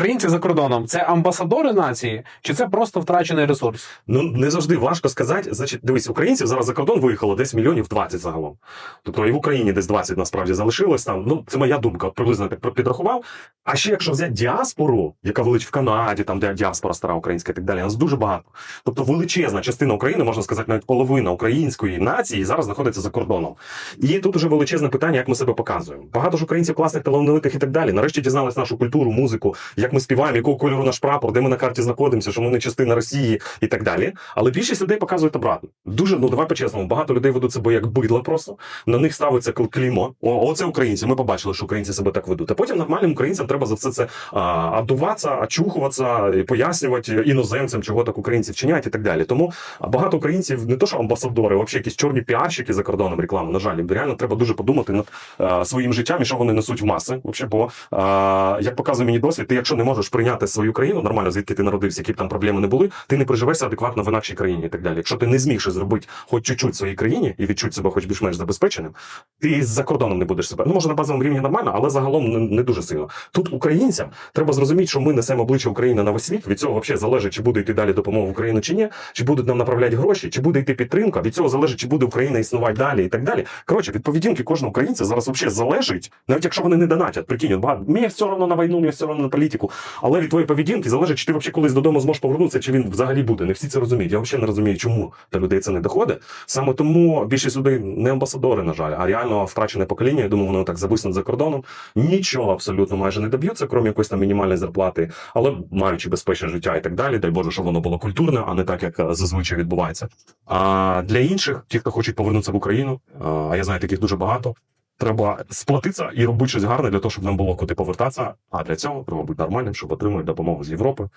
Українці за кордоном це амбасадори нації, чи це просто втрачений ресурс? Ну не завжди важко сказати. Значить, дивись, українців зараз за кордон виїхало десь мільйонів 20 загалом. Тобто і в Україні десь 20 насправді залишилось там. Ну це моя думка, приблизно так підрахував. А ще якщо взяти діаспору, яка велич в Канаді, там де діаспора стара українська і так далі, нас дуже багато. Тобто величезна частина України, можна сказати, навіть половина української нації зараз знаходиться за кордоном. І тут уже величезне питання, як ми себе показуємо. Багато ж українців класних, талановитих і так далі. Нарешті дізнались нашу культуру, музику, як ми співаємо, якого кольору наш прапор, де ми на карті знаходимося, що ми не частина Росії і так далі. Але більшість людей показують обратно. Дуже ну давай по-чесному. Багато людей ведуть себе як бидло просто. На них ставиться кл- клеймо. О, оце українці. Ми побачили, що українці себе так ведуть. А потім нормальним українцям треба за все це а, адуватися, очухуватися, і пояснювати іноземцям, чого так українці вчиняють і так далі. Тому багато українців не то, що амбасадори, а взагалі якісь чорні піарщики за кордоном реклами. На жаль, реально треба дуже подумати над а, своїм життям і що вони несуть в маси. Вообще, бо а, як показує мені досвід, ти якщо не можеш прийняти свою країну нормально, звідки ти народився, які б там проблеми не були, ти не приживешся адекватно в інакшій країні і так далі. Якщо ти не зміг зробити хоч чуть-чуть своїй країні і відчути себе хоч більш-менш забезпеченим, ти за кордоном не будеш себе. Ну може на базовому рівні нормально, але загалом не, не дуже сильно. Тут українцям треба зрозуміти, що ми несемо обличчя України на весь світ. Від цього взагалі залежить, чи буде йти далі допомога в Україну чи ні, чи будуть нам направляти гроші, чи буде йти підтримка. Від цього залежить, чи буде Україна існувати далі і так далі. Коротше, від поведінки кожного українця зараз взагалі залежить, навіть якщо вони не донатять. Прикинь, багато мені все одно на війну, мені все одно на політику. Але від твоєї поведінки залежить, чи ти взагалі колись додому зможеш повернутися, чи він взагалі буде. Не всі це розуміють. Я взагалі не розумію, чому до людей це не доходить. Саме тому більшість людей не амбасадори, на жаль, а реально втрачене покоління. Я думаю, воно так зависнуть за кордоном. Нічого абсолютно майже не доб'ються, крім якоїсь там мінімальної зарплати, але маючи безпечне життя і так далі. Дай Боже, щоб воно було культурне, а не так, як е, зазвичай відбувається. А для інших, ті, хто хочуть повернутися в Україну, а, а я знаю таких дуже багато. Треба сплатитися і робити щось гарне для того, щоб нам було куди повертатися. А для цього треба бути нормальним, щоб отримати допомогу з Європи.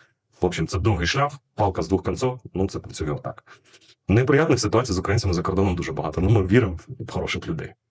В общем, це довгий шлях, палка з двох кінців. Ну це працює отак. Неприятних ситуацій з українцями за кордоном дуже багато. Ну ми віримо в хороших людей.